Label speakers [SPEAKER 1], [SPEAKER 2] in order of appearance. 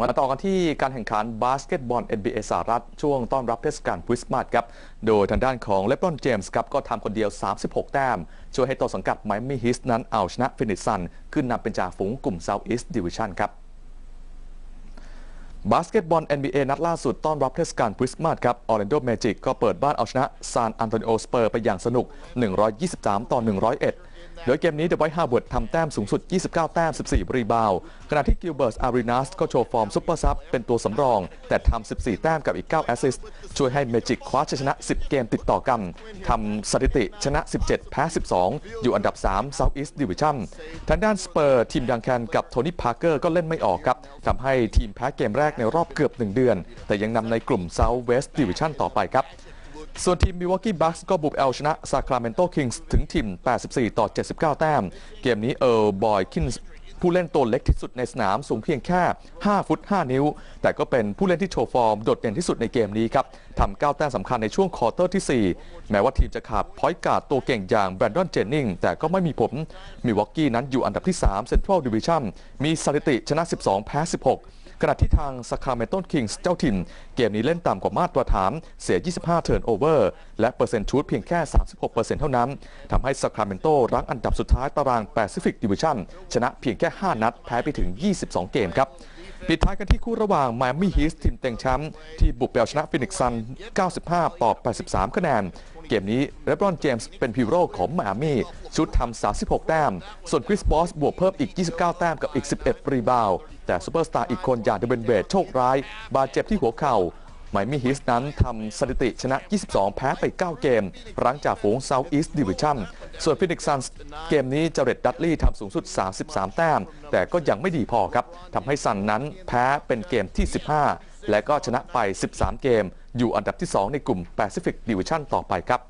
[SPEAKER 1] มาต่อกันที่การแข่งขันบาสเกตบอล NBA สหรัฐ ช่วงต้อนรับเทศกาลคริสต์มาสครับ โดยทางด้านของเลบรอนเจมส์ครับก็ทำคนเดียว 36 แต้ม ช่วยให้ตัวสังกัดไมมี่ฮิสนั้นเอาชนะฟินิชซัน ขึ้นนำเป็นจ่าฝูงกลุ่ม South East Division ครับบาสเกตบอล NBA นัดล่าสุดต้อนรับเทศกาลคริสต์มาสครับออร์แลนโดแมจิกก็เปิดบ้านเอาชนะซานอันโตนิโอสเปอร์ไปอย่างสนุก 123 ต่อ 101 โดยเกมนี้เดอะไวท์ฮาร์เวิร์ดทำแต้มสูงสุด 29 แต้ม 14 รีบาวขณะที่กิลเบิร์ตอารีนัสก็โชว์ฟอร์มซุปเปอร์ซับเป็นตัวสำรอง แต่ทำ 14 แต้มกับอีก 9 แอสซิสต์ช่วยให้เมจิกคว้าชัยชนะ 10 เกมติดต่อกันทำสถิติชนะ 17 แพ้ 12 อยู่อันดับ 3 South East Division ทางด้านสเปอร์ทีมดังแคนกับโทนี่พาร์เกอร์ก็เล่นไม่ออกครับทำให้ทีมแพ้เกมแรกในรอบเกือบ 1 เดือน แต่ยังนำในกลุ่ม South West Division ต่อไปครับ ส่วนทีมมิวอกกี้บัคส์ก็บุกเอาชนะซาคราเมนโตคิงส์ถึงทีม 84 ต่อ 79 แต้ม เกมนี้เออร์บอยคินส์ผู้เล่นตัวเล็กที่สุดในสนามสูงเพียงแค่ 5 ฟุต 5 นิ้ว แต่ก็เป็นผู้เล่นที่โชว์ฟอร์มโดดเด่นที่สุดในเกมนี้ครับทำ9แต้มสำคัญในช่วงควอเตอร์ที่ 4 แม้ว่าทีมจะขาดพอยต์การ์ดตัวเก่งอย่างแบรนดอนเจนนิงแต่ก็ไม่มีผลมิวอกกี้นั้นอยู่อันดับที่ 3 เซ็นทรัลดิวิชั่นมีสถิติชนะ 12 แพ้ 16 ขณะที่ทางซาคราเมนโตคิงส์เจ้าถิ่น เกมนี้เล่นต่ำกว่ามาตรฐานเสีย 25 เทิร์นโอเวอร์และเปอร์เซ็นต์ชูตเพียงแค่ 36%เท่านั้นทำให้ซาคราเมนโตรั้งอันดับสุดท้ายตารางแปซิฟิกดิวิชั่นชนะเพียงแค่ 5 นัด แพ้ไปถึง 22 เกมครับปิดท้ายกันที่คู่ระหว่างไมอามี่ฮีสทีมเต็งแชมป์ที่บุกไปเอาชนะฟินิกซ์ซัน 95 ต่อ 83 คะแนน เกมนี้เลบรอนเจมส์เป็นฮีโร่ของมอามี่ชุดทำ 36 แต้ม ส่วนคริสบอสบวกเพิ่มอีก 29 แต้มกับอีก 11 รีบาว แต่ซูเปอร์สตาร์อีกคนอย่างเดเบนเวดโชคร้าย บาดเจ็บที่หัวเข่าไมมี่ฮิสนั้นทำสถิติชนะ 22 แพ้ไป 9 เกม รั้งจากฝูง South East Division ส่วนฟินิกซ์ซันเกมนี้เจเรตดัตลี่ทำสูงสุด 33 แต้ม แต่ก็ยังไม่ดีพอครับ ทำให้ซันนั้นแพ้เป็นเกมที่ 15 และก็ชนะไป 13 เกม อยู่อันดับที่ 2 ในกลุ่ม Pacific Division ต่อไปครับ